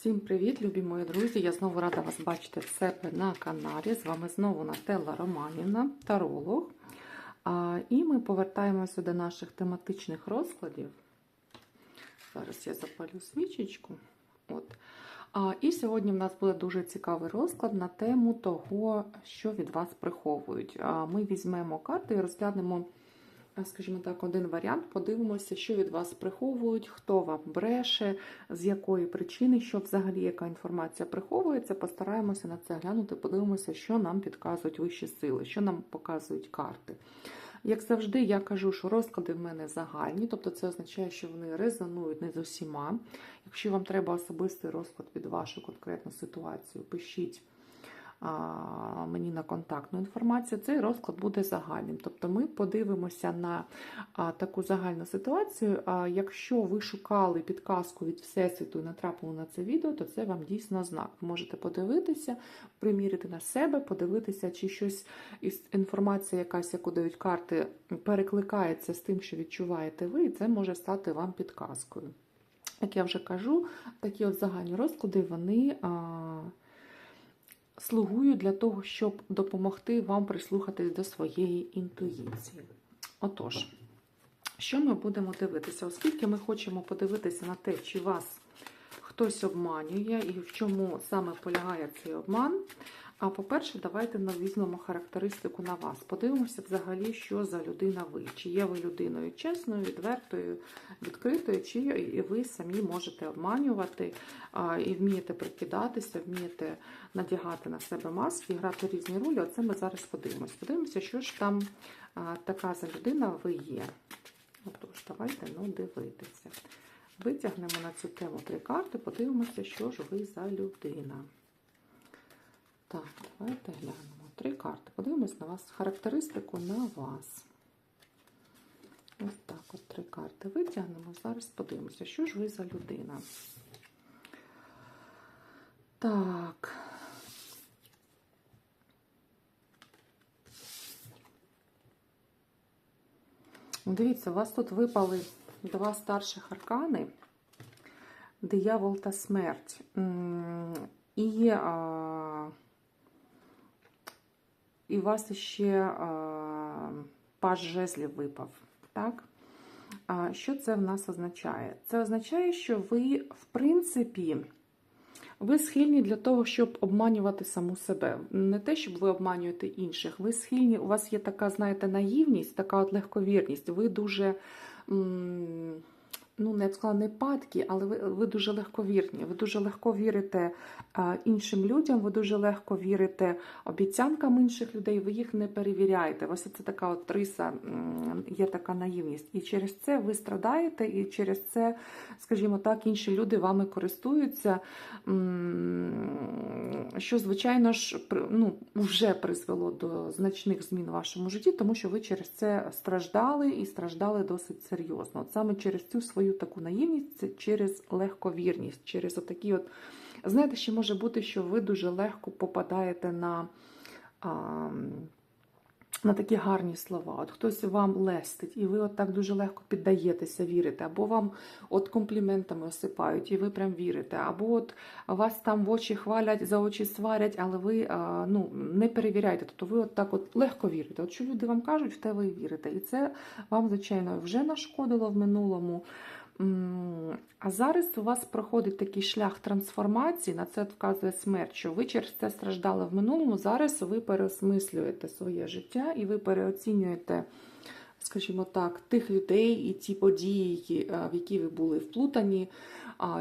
Всім привіт, любі мої друзі! Я знову рада вас бачити в себе на каналі. З вами знову Нателла Романівна, таролог. А, І ми повертаємося до наших тематичних розкладів. Зараз я запалю свічечку. От. А, І сьогодні в нас буде дуже цікавий розклад на тему того, що від вас приховують. А, Ми візьмемо карти і розглянемо скажімо так, один варіант. Подивимося, що від вас приховують, хто вам бреше, з якої причини, що взагалі яка інформація приховується. Постараємося на це глянути, подивимося, що нам підказують вищі сили, що нам показують карти. Як завжди, я кажу, що розклади в мене загальні, тобто це означає, що вони резонують не з усіма. Якщо вам треба особистий розклад під вашу конкретну ситуацію, пишіть мені на контактну інформацію, цей розклад буде загальним. Тобто ми подивимося на таку загальну ситуацію. А Якщо ви шукали підказку від Всесвіту і натрапили на це відео, то це вам дійсно знак. Ви можете подивитися, примірити на себе, подивитися, чи щось інформація, якась, яку дають карти, перекликається з тим, що відчуваєте ви, і це може стати вам підказкою. Як я вже кажу, такі от загальні розклади, вони слугують для того, щоб допомогти вам прислухатись до своєї інтуїції. Отож, що ми будемо дивитися? Оскільки ми хочемо подивитися на те, чи вас хтось обманює і в чому саме полягає цей обман. А по-перше, давайте візьмемо характеристику на вас. Подивимося взагалі, що за людина ви. Чи є ви людиною чесною, відвертою, відкритою, чи ви самі можете обманювати і вмієте прикидатися, вмієте надягати на себе маски грати різні ролі. Оце ми зараз подивимося. Подивимося, що ж там така за людина ви є. Отож, давайте ну, дивитися. Витягнемо на цю тему три карти, подивимося, що ж ви за людина. Так, давайте глянемо. Три карти. Подивимось на вас характеристику на вас. Ось так от три карти витягнемо. Зараз подивимося, що ж ви за людина. Так. Дивіться, у вас тут випали два старших аркани, диявол та смерть. І а, і у вас ще паж жезлів випав. Так? Що це в нас означає? Це означає, що ви, в принципі, ви схильні для того, щоб обманювати саму себе. Не те, щоб ви обманюєте інших. Ви схильні, у вас є така, знаєте, наївність, така от легковірність. Ви дуже. М ну, не б сказала, не падки, але ви ви дуже легковірні. Ви дуже легко вірите іншим людям, ви дуже легко вірите обіцянкам інших людей, ви їх не перевіряєте. Ось це така от риса, є така наївність. І через це ви страдаєте, і через це, скажімо так, інші люди вами користуються, що, звичайно ж, ну, вже призвело до значних змін в вашому житті, тому що ви через це страждали і страждали досить серйозно. От саме через цю свою свою таку наївність це через легковірність, через отакі от. Знаєте, ще може бути, що ви дуже легко попадаєте на а, на такі гарні слова. От Хтось вам лестить, і ви от так дуже легко піддаєтеся, вірите, або вам от компліментами осипають, і ви прям вірите, або от вас там в очі хвалять, за очі сварять, але ви ну, не перевіряєте. Тобто ви от так от легко вірите. От Що люди вам кажуть, в те ви вірите. І це вам, звичайно, вже нашкодило в минулому. А зараз у вас проходить такий шлях трансформації, на це вказує смерть, що ви через це страждали в минулому. Зараз ви переосмислюєте своє життя і ви переоцінюєте, скажімо так, тих людей і ті події, в які ви були вплутані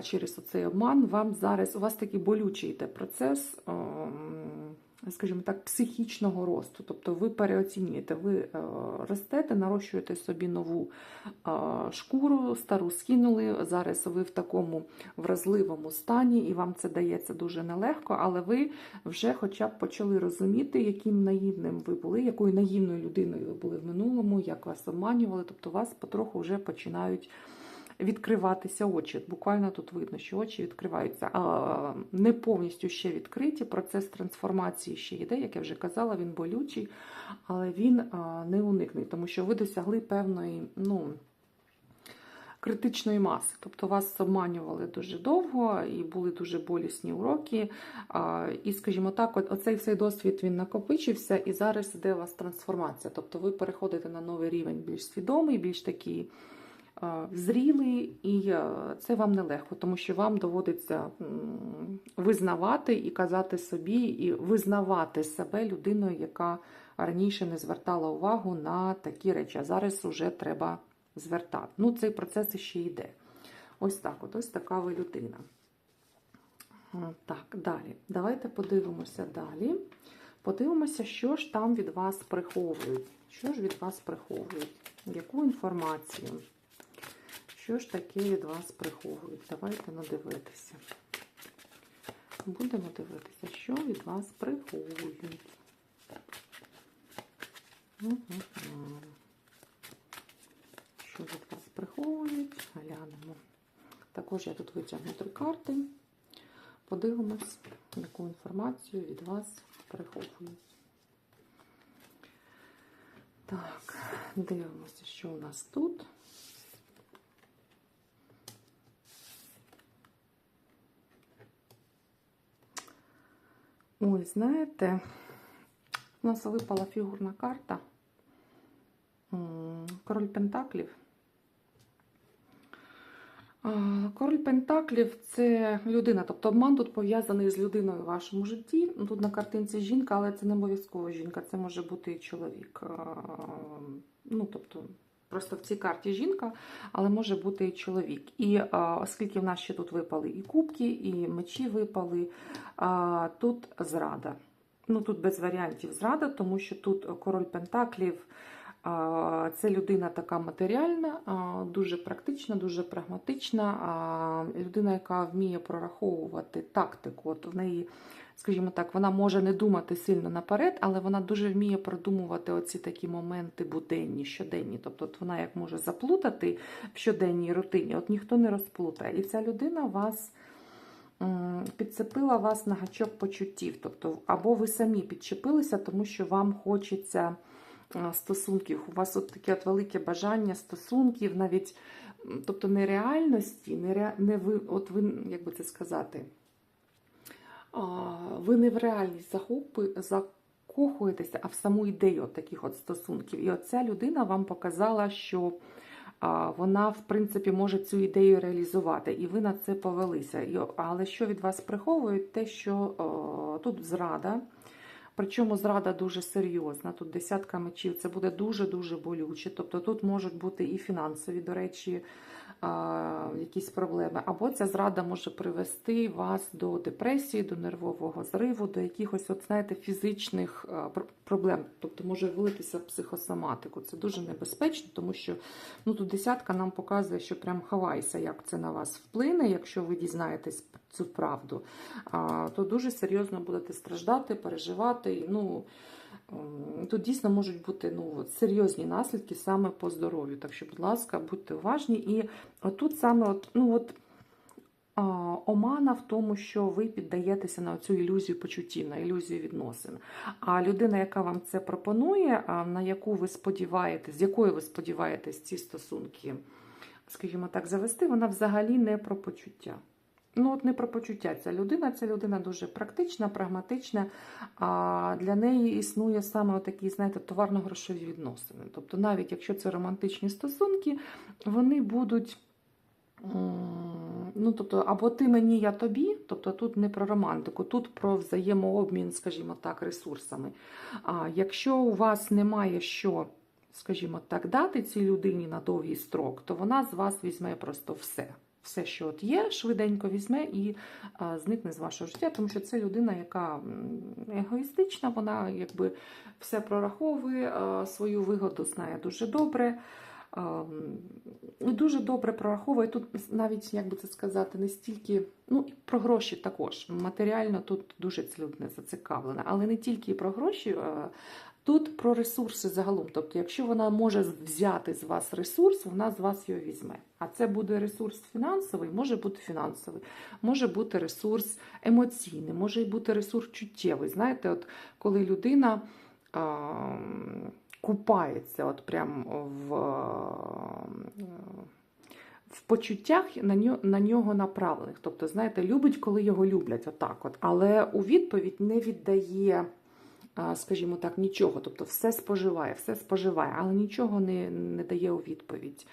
через оцей обман. Вам зараз у вас такий болючий йде процес. Скажімо так, психічного росту. Тобто ви переоцінюєте, ви е, ростете, нарощуєте собі нову е, шкуру, стару скинули. Зараз ви в такому вразливому стані, і вам це дається дуже нелегко, але ви вже хоча б почали розуміти, яким наївним ви були, якою наївною людиною ви були в минулому, як вас обманювали. Тобто вас потроху вже починають відкриватися очі. Буквально тут видно, що очі відкриваються. А не повністю ще відкриті. Процес трансформації ще йде, як я вже казала, він болючий, але він не уникний, тому що ви досягли певної, ну, критичної маси. Тобто вас обманювали дуже довго і були дуже болісні уроки. І, скажімо так, оцей всей досвід він накопичився, і зараз йде у вас трансформація. Тобто ви переходите на новий рівень більш свідомий, більш такий зрілий, і це вам нелегко, тому що вам доводиться визнавати і казати собі, і визнавати себе людиною, яка раніше не звертала увагу на такі речі, а зараз вже треба звертати. Ну, цей процес ще йде. Ось так, от ось така ви людина. Е, Так, далі. Давайте подивимося далі. Подивимося, що ж там від вас приховують. Що ж від вас приховують? Яку інформацію? Що ж таке від вас приховують? Давайте надивитися. Будемо дивитися, що від вас приховують. Мгм. Що від вас приховують? Глянемо. Також я тут витягну три карти. Подивимось, яку інформацію від вас приховують. Так, дивимося, що у нас тут. Ой, знаєте, у нас випала фігурна карта. Король Пентаклів. Король Пентаклів це людина, тобто обман тут пов'язаний з людиною в вашому житті. Тут на картинці жінка, але це не обов'язково жінка, це може бути і чоловік. Ну, тобто, просто в цій карті жінка, але може бути і чоловік. І а, оскільки в нас ще тут випали і кубки, і мечі випали, а, тут зрада. Ну, тут без варіантів зрада, тому що тут король Пентаклів. А, Це людина така матеріальна, а, дуже практична, дуже прагматична. а, Людина, яка вміє прораховувати тактику. От в неї, скажімо так, вона може не думати сильно наперед, але вона дуже вміє продумувати оці такі моменти буденні, щоденні. Тобто, от вона як може заплутати в щоденній рутині, от ніхто не розплутає. І ця людина вас. Підцепила вас на гачок почуттів, тобто або ви самі підчепилися, тому що вам хочеться стосунків. У вас от таке от велике бажання стосунків, навіть тобто не реальності, не, не ви, от ви, як би це сказати, ви не в реальність захопи, закохуєтеся, а в саму ідею от таких от стосунків. І от ця людина вам показала, що вона, в принципі, може цю ідею реалізувати, і ви на це повелися. Але що від вас приховують? Те, що о, тут зрада. Причому зрада дуже серйозна. Тут десятка мечів, це буде дуже-дуже болюче. Тобто тут можуть бути і фінансові, до речі, якісь проблеми. Або ця зрада може привести вас до депресії, до нервового зриву, до якихось, от, знаєте, фізичних проблем. Тобто може вилитися психосоматику. Це дуже небезпечно, тому що ну, тут десятка нам показує, що прям хавайся, як це на вас вплине, якщо ви дізнаєтесь цю правду, то дуже серйозно будете страждати, переживати. Ну, тут дійсно можуть бути ну, от серйозні наслідки саме по здоров'ю. Так що, будь ласка, будьте уважні. І отут саме от, ну, от, а, омана в тому, що ви піддаєтеся на цю ілюзію почуттів, на ілюзію відносин. А людина, яка вам це пропонує, на яку ви сподіваєтесь, з якою ви сподіваєтесь ці стосунки, скажімо так, завести, вона взагалі не про почуття. Ну, от не про почуття ця людина, ця людина дуже практична, прагматична, а для неї існує саме такі, знаєте, товарно-грошові відносини. Тобто, навіть якщо це романтичні стосунки, вони будуть. Ну, тобто, або ти мені, я тобі, тобто тут не про романтику, тут про взаємообмін, скажімо так, ресурсами. А якщо у вас немає що, скажімо так, дати цій людині на довгий строк, то вона з вас візьме просто все. Все, що от є, швиденько візьме і а, зникне з вашого життя, тому що це людина, яка егоїстична, вона якби все прораховує, а, свою вигоду знає дуже добре. і Дуже добре прораховує. Тут навіть, як би це сказати, не стільки, ну і про гроші також. Матеріально тут дуже ця людина зацікавлена, але не тільки про гроші. Тут про ресурси загалом. Тобто, якщо вона може взяти з вас ресурс, вона з вас його візьме. А це буде ресурс фінансовий, може бути фінансовий, може бути ресурс емоційний, може бути ресурс чуттєвий. Знаєте, от коли людина а, купається от прям в, в почуттях на нього, на нього направлених. Тобто, знаєте, любить, коли його люблять, отак от. Але у відповідь не віддає, скажімо так, нічого. Тобто все споживає, все споживає, але нічого не, не дає у відповідь.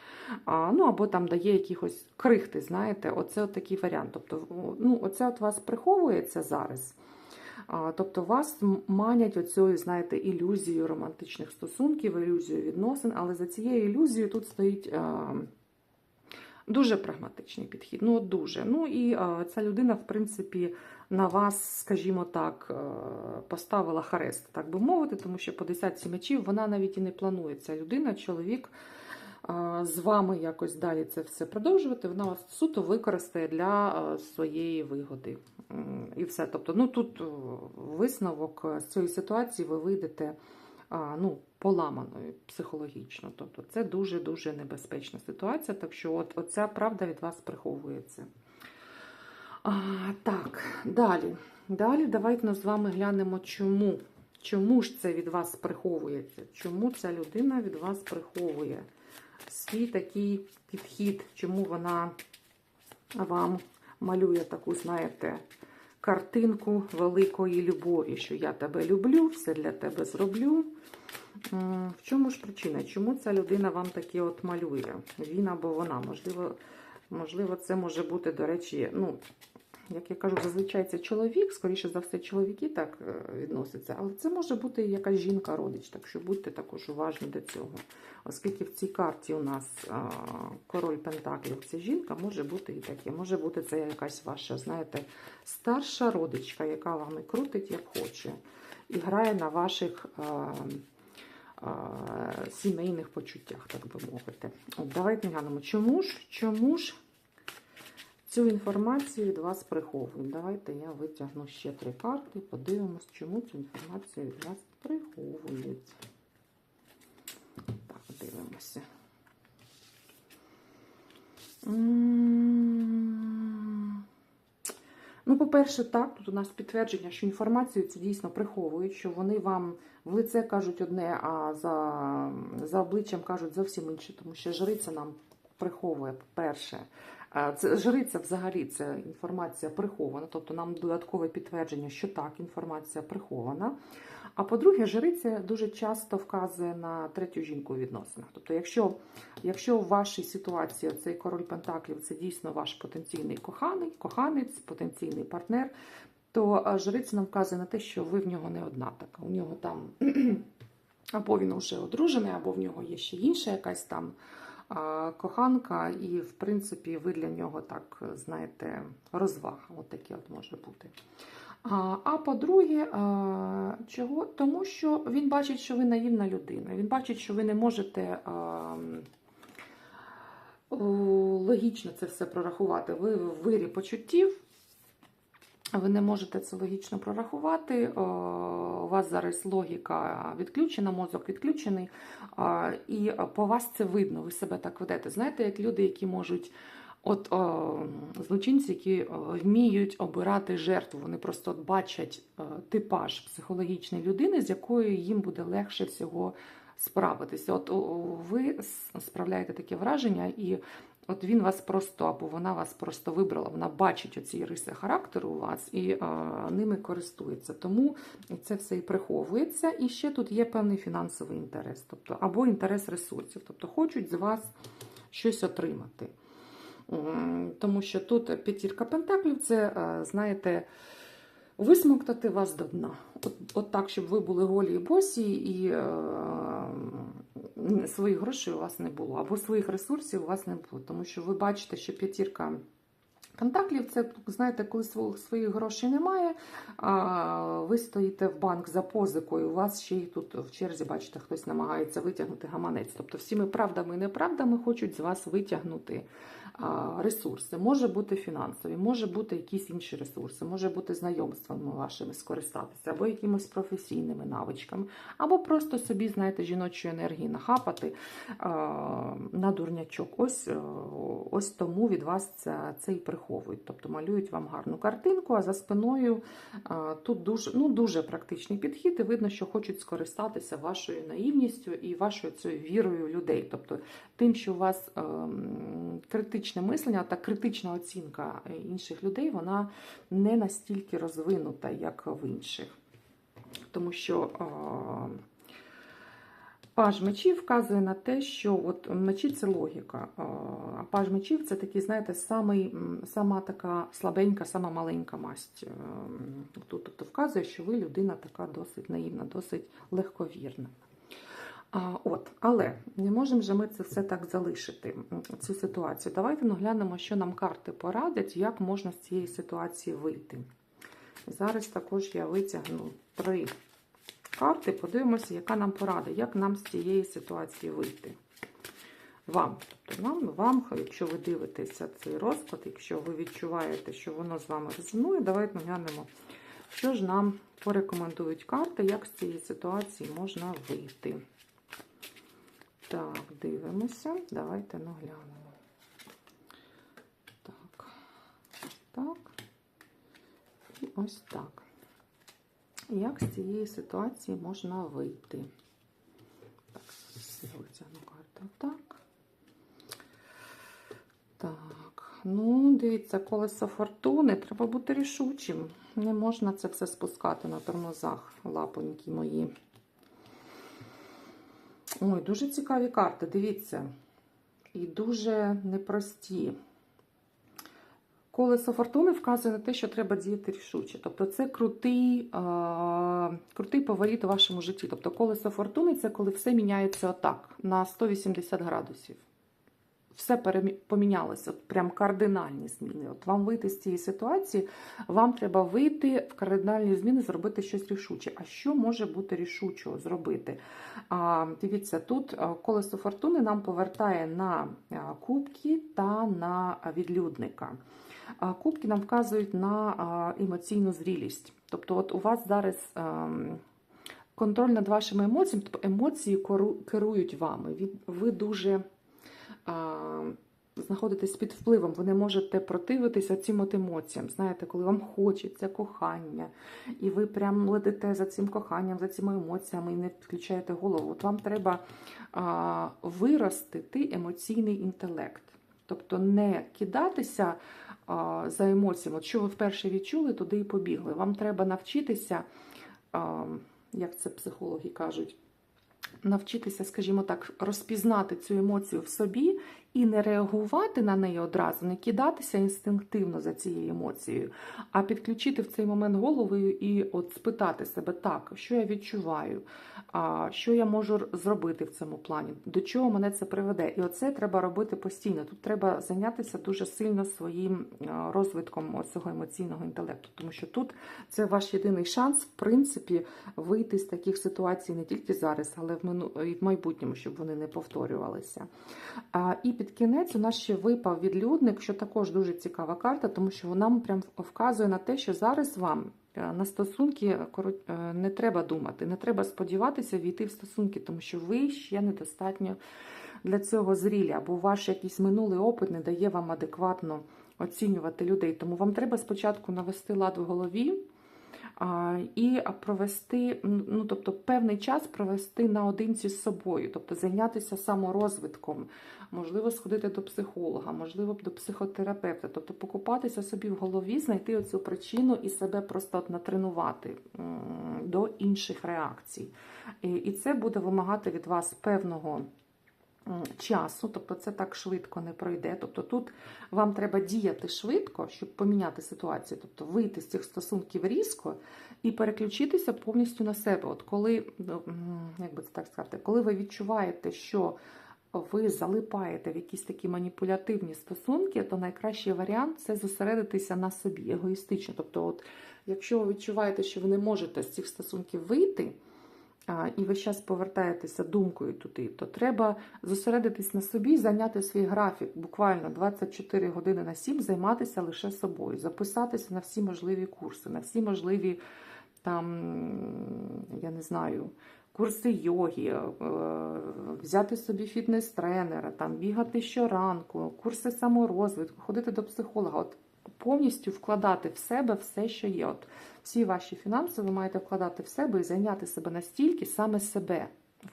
А, ну або там дає якихось крихти, знаєте, оце от такий варіант. Тобто, ну, оце от вас приховується зараз. А, Тобто вас манять оцею, знаєте, ілюзією романтичних стосунків, ілюзією відносин, але за цією ілюзією тут стоїть а, дуже прагматичний підхід. Ну, дуже. Ну і а, ця людина, в принципі, на вас, скажімо так, е, поставила хрест, так би мовити, тому що по десятці мечів вона навіть і не планує. Ця людина, чоловік з вами якось далі це все продовжувати, вона вас суто використає для е, своєї вигоди. І все. Тобто, ну тут е, висновок е, з цієї ситуації ви вийдете ну, поламаною психологічно. Тобто це дуже-дуже небезпечна ситуація. Так що от, оця правда від вас приховується. А, так, далі. Далі давайте ми з вами глянемо, чому. Чому ж це від вас приховується? Чому ця людина від вас приховує свій такий підхід? Чому вона вам малює таку, знаєте, картинку великої любові, що я тебе люблю, все для тебе зроблю. В чому ж причина? Чому ця людина вам таке от малює? Він або вона? Можливо, можливо, це може бути, до речі, ну, як я кажу, зазвичай це чоловік, скоріше за все, чоловіки так е, відносяться, але це може бути якась жінка-родич, так що будьте також уважні до цього. Оскільки в цій карті у нас король Пентаклів це жінка, може бути і таке. Може бути це якась ваша, знаєте, старша родичка, яка вами крутить як хоче, і грає на ваших. Сімейних почуттях, так би мовити. От давайте глянемо, чому ж, чому ж цю інформацію від вас приховують? Давайте я витягну ще три карти, подивимось, чому цю інформацію від вас приховують. Так, дивимося. М. Ну, по-перше, так, тут у нас підтвердження, що інформацію це дійсно приховують, що вони вам в лице кажуть одне, а за, за обличчям кажуть зовсім інше, тому що жриця нам приховує, по-перше. Це жриця взагалі це інформація прихована, тобто нам додаткове підтвердження, що так, інформація прихована. А по-друге, жриця дуже часто вказує на третю жінку у відносинах. Тобто, якщо, якщо в вашій ситуації цей король Пентаклів це дійсно ваш потенційний коханий, коханець, потенційний партнер, то жриця нам вказує на те, що ви в нього не одна така. У нього там або він вже одружений, або в нього є ще інша якась там коханка, і в принципі ви для нього так знаєте розвага. От таке от може бути. А, а по-друге, чого? Тому що він бачить, що ви наївна людина. Він бачить, що ви не можете а, логічно це все прорахувати. Ви в вирі почуттів. Ви не можете це логічно прорахувати. У вас зараз логіка відключена, мозок відключений, і по вас це видно, ви себе так ведете. Знаєте, як люди, які можуть, от о, злочинці, які вміють обирати жертву, вони просто бачать о, типаж психологічної людини, з якою їм буде легше всього справитися. От ви справляєте таке враження, і От він вас просто, або вона вас просто вибрала, вона бачить оці риси характеру у вас і а, ними користується. Тому це все і приховується. І ще тут є певний фінансовий інтерес, тобто або інтерес ресурсів, тобто хочуть з вас щось отримати. Тому що тут п'ятірка пентаклів це, е, знаєте, висмоктати вас до дна. От, от так, щоб ви були голі і босі, і е, своїх грошей у вас не було, або своїх ресурсів у вас не було. Тому що ви бачите, що п'ятірка Пентаклів це, знаєте, коли своїх грошей немає, а ви стоїте в банк за позикою, у вас ще й тут в черзі, бачите, хтось намагається витягнути гаманець. Тобто всіми правдами і неправдами хочуть з вас витягнути ресурси. Може бути фінансові, може бути якісь інші ресурси, може бути знайомствами вашими скористатися, або якимись професійними навичками, або просто собі, знаєте, жіночої енергії нахапати на дурнячок. Ось, е, ось тому від вас це, це і приховують. Тобто малюють вам гарну картинку, а за спиною тут дуже, ну, дуже практичний підхід, і видно, що хочуть скористатися вашою наївністю і вашою цією вірою людей. Тобто тим, що у вас ем, критичний критичне мислення, та критична оцінка інших людей, вона не настільки розвинута, як в інших. Тому що паж мечів вказує на те, що от мечі це логіка. А паж мечів це такий, знаєте, самий, сама така слабенька, сама маленька масть. Ем, Тут тобто вказує, що ви людина така досить наївна, досить легковірна. От, але не можемо же ми це все так залишити, цю ситуацію. Давайте ну, глянемо, що нам карти порадять, як можна з цієї ситуації вийти. Зараз також я витягну три карти, подивимося, яка нам порада, як нам з цієї ситуації вийти. Вам, тобто вам, вам, якщо ви дивитеся цей розклад, якщо ви відчуваєте, що воно з вами резонує, давайте глянемо, що ж нам порекомендують карти, як з цієї ситуації можна вийти. Так, дивимося. Давайте наглянемо. Так, так. І ось так. Як з цієї ситуації можна вийти? Так, витягну карту. Так. Так. Ну, дивіться, колесо фортуни. Треба бути рішучим. Не можна це все спускати на тормозах, лапоньки мої. Ой, дуже цікаві карти, дивіться. І дуже непрості. Колесо фортуни вказує на те, що треба діяти рішуче. Тобто це крутий, а, крутий поворіт у вашому житті. Тобто колесо фортуни це коли все міняється отак, на 180 градусів. Все помінялося, прям кардинальні зміни. От вам вийти з цієї ситуації, вам треба вийти в кардинальні зміни, зробити щось рішуче. А що може бути рішучого зробити? А, дивіться, тут колесо фортуни нам повертає на кубки та на відлюдника. А, Кубки нам вказують на емоційну зрілість. Тобто, от у вас зараз. ем, Контроль над вашими емоціями, тобто емоції керують вами. Ви- дуже знаходитесь під впливом, ви не можете противитися цим от емоціям. Знаєте, коли вам хочеться кохання, і ви прям летите за цим коханням, за цими емоціями і не включаєте голову. От вам треба а, виростити емоційний інтелект. Тобто не кидатися а, за емоціями. От що ви вперше відчули, туди і побігли. Вам треба навчитися, а, як це психологи кажуть, навчитися, скажімо так, розпізнати цю емоцію в собі і не реагувати на неї одразу, не кидатися інстинктивно за цією емоцією, а підключити в цей момент головою і от спитати себе, так, що я відчуваю, що я можу зробити в цьому плані, до чого мене це приведе. І оце треба робити постійно. Тут треба зайнятися дуже сильно своїм розвитком цього емоційного інтелекту, тому що тут це ваш єдиний шанс, в принципі, вийти з таких ситуацій не тільки зараз, але в мину... і в майбутньому, щоб вони не повторювалися. І під кінець у нас ще випав відлюдник, що також дуже цікава карта, тому що вона прям вказує на те, що зараз вам е, на стосунки е, не треба думати, не треба сподіватися війти в стосунки, тому що ви ще недостатньо для цього зрілі, або ваш якийсь минулий опит не дає вам адекватно оцінювати людей. Тому вам треба спочатку навести лад в голові. І провести, ну тобто певний час провести наодинці з собою, тобто зайнятися саморозвитком, можливо, сходити до психолога, можливо, до психотерапевта, тобто покупатися собі в голові, знайти оцю причину і себе просто натренувати до інших реакцій. І, це буде вимагати від вас певного часу, тобто це так швидко не пройде. Тобто тут вам треба діяти швидко, щоб поміняти ситуацію, тобто вийти з цих стосунків різко і переключитися повністю на себе. От коли, ну, як би це так сказати, коли ви відчуваєте, що ви залипаєте в якісь такі маніпулятивні стосунки, то найкращий варіант це зосередитися на собі егоїстично. Тобто, от, якщо ви відчуваєте, що ви не можете з цих стосунків вийти, і ви зараз повертаєтеся думкою туди, то треба зосередитись на собі, зайняти свій графік, буквально 24 години на 7, займатися лише собою, записатися на всі можливі курси, на всі можливі там, я не знаю, курси йоги, е, взяти собі фітнес-тренера, там, бігати щоранку, курси саморозвитку, ходити до психолога. От повністю вкладати в себе все, що є. От всі ваші фінанси ви маєте вкладати в себе і зайняти себе настільки саме себе.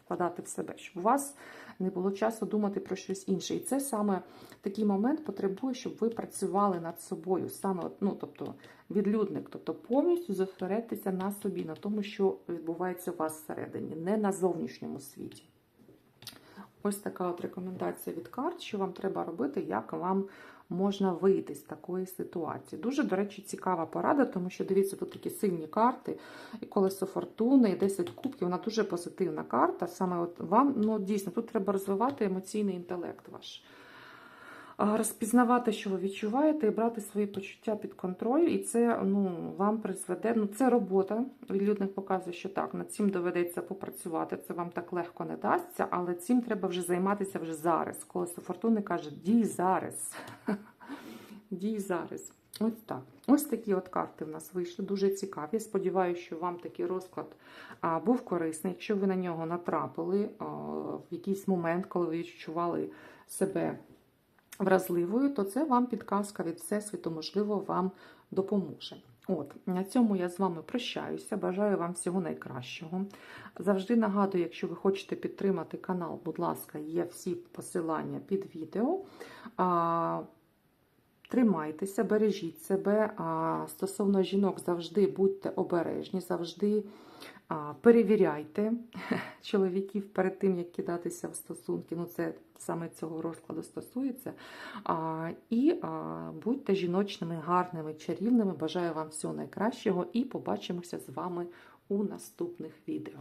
вкладати в себе, щоб у вас не було часу думати про щось інше. І це саме такий момент потребує, щоб ви працювали над собою, саме ну, тобто відлюдник, тобто повністю зосередитися на собі, на тому, що відбувається у вас всередині, не на зовнішньому світі. Ось така от рекомендація від карт, що вам треба робити, як вам можна вийти з такої ситуації. Дуже, до речі, цікава порада, тому що дивіться, тут такі сильні карти, і колесо фортуни, і 10 кубків, вона дуже позитивна карта. Саме от вам, ну дійсно, тут треба розвивати емоційний інтелект ваш. Розпізнавати, що ви відчуваєте, і брати свої почуття під контроль, і це ну, вам призведе. Ну, це робота. Відлюдник показує, що так, над цим доведеться попрацювати. Це вам так легко не дасться, але цим треба вже займатися вже зараз. Колесо фортуни каже: дій зараз. Дій зараз. Ось так. Ось такі от карти в нас вийшли, дуже цікаві. Я сподіваюся, що вам такий розклад а, був корисний. Якщо ви на нього натрапили а, в якийсь момент, коли ви відчували себе вразливою, то це вам підказка від Всесвіту, можливо, вам допоможе. От, на цьому я з вами прощаюся. Бажаю вам всього найкращого. Завжди нагадую, якщо ви хочете підтримати канал, будь ласка, є всі посилання під відео. А, Тримайтеся, бережіть себе. А, Стосовно жінок, завжди будьте обережні, завжди перевіряйте чоловіків перед тим, як кидатися в стосунки. Ну, це саме цього розкладу стосується. І будьте жіночними, гарними, чарівними. Бажаю вам всього найкращого і побачимося з вами у наступних відео.